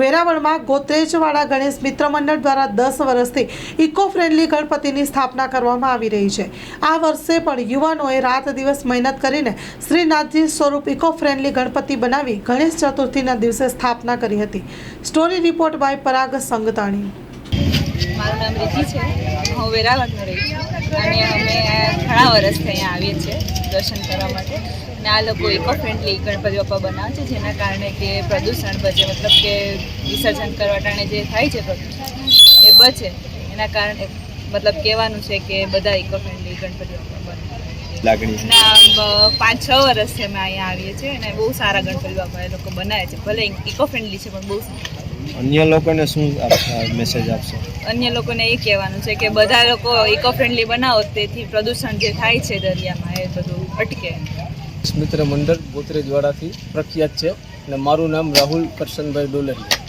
વેરાવળમાં ગોત્રેજવાળા ગણેશ મિત્ર મંડળ દ્વારા દસ વર્ષથી ઇકો ફ્રેન્ડલી ગણપતિની સ્થાપના કરવામાં આવી રહી છે. આ વર્ષે પણ યુવાનોએ રાત દિવસ મહેનત કરીને શ્રીનાથજી સ્વરૂપ ઇકો ફ્રેન્ડલી ગણપતિ બનાવી ગણેશ ચતુર્થીના દિવસે સ્થાપના કરી હતી. Story report by Parag Sangtani. મારું નામ રીતિ છે. હું વેરાવળમાં રહી છું. અને અમે ઘણા વર્ષથી અહીંયા આવીએ છીએ દર્શન કરવા માટે. અને આ લોકો ઇકો ફ્રેન્ડલી ગણપતિ બાપા બનાવે છે જેના કારણે કે પ્રદૂષણ બચે મતલબ કે વિસર્જન કરવા કારણે જે થાય છે પ્રદૂષણ એ બચે. એના કારણે મતલબ કહેવાનું છે કે બધા ઇકો ફ્રેન્ડલી ગણપતિ બાપા બનાવે પાંચ છ વર્ષથી અમે અહીંયા આવીએ છીએ અને બહુ સારા ગણપતિ બાપા એ લોકો બનાવે છે. ભલે ઇકો ફ્રેન્ડલી છે પણ બહુ સારા. અન્ય લોકોને શું મેસેજ આપશો? અન્ય લોકોને એ કહેવાનું છે કે બધા લોકો ઇકો ફ્રેન્ડલી બનાવો તેથી પ્રદૂષણ જે થાય છે દરિયામાં એ બધું અટકે. મિત્ર મંડળ ગોત્રેજવાડાથી પ્રખ્યાત છે અને મારું નામ રાહુલ કરશનભાઈ ડોલરિયા.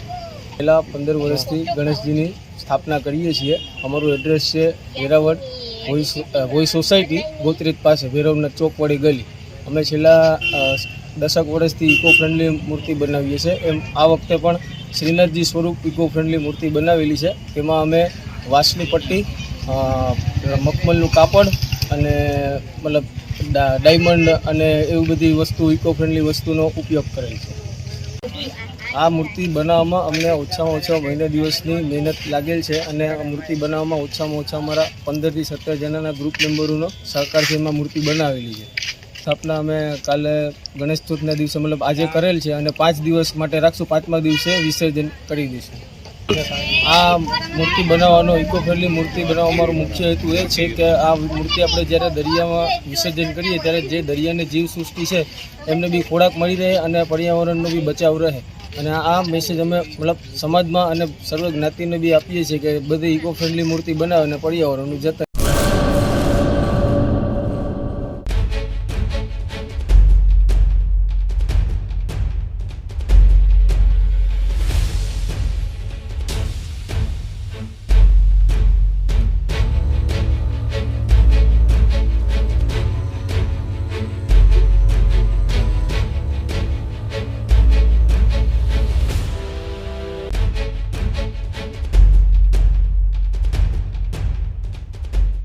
પહેલાં પંદર વર્ષથી ગણેશજીની સ્થાપના કરીએ છીએ. અમારું એડ્રેસ છે વેરાવળ ભોઈ સોસાયટી ગોત્રેજ પાસે વેરાવળના ચોકવાડી ગલી. અમે છેલ્લા દશક વર્ષથી ઇકો ફ્રેન્ડલી મૂર્તિ બનાવીએ છીએ. એમ આ વખતે પણ શ્રીનાથજી સ્વરૂપ ઇકો ફ્રેન્ડલી મૂર્તિ બનાવેલી છે. તેમાં અમે વાંસની પટ્ટી મખમલનું કાપડ અને મતલબ ડાયમંડ અને એવી બધી વસ્તુ ઇકો ફ્રેન્ડલી વસ્તુનો ઉપયોગ કરેલ છે. આ મૂર્તિ બનાવવામાં અમને ઓછામાં ઓછા મહિના દિવસની મહેનત લાગેલ છે અને આ મૂર્તિ બનાવવામાં ઓછામાં ઓછા અમારા પંદરથી સત્તર જણાના ગ્રુપ મેમ્બરોનો સહકારથી એમાં મૂર્તિ બનાવેલી છે. સ્થાપના અમે કાલે ગણેશ ચતુર્થના દિવસે મતલબ આજે કરેલ છે અને પાંચ દિવસ માટે રાખશું. પાંચમા દિવસે વિસર્જન કરી દઈશું. આ મૂર્તિ બનાવવાનો ઇકો ફ્રેન્ડલી મૂર્તિ બનાવવા મુખ્ય હેતુ એ છે કે આ મૂર્તિ આપણે જ્યારે દરિયામાં વિસર્જન કરીએ ત્યારે જે દરિયાની જીવસૃષ્ટિ છે, એમને બી ખોરાક મળી રહે અને પર્યાવરણનો બી બચાવ રહે. અને આ મેસેજ અમે મતલબ સમાજમાં અને સર્વ જ્ઞાતિને બી આપીએ છીએ કે બધી ઇકો ફ્રેન્ડલી મૂર્તિ બનાવે અને પર્યાવરણનું જતન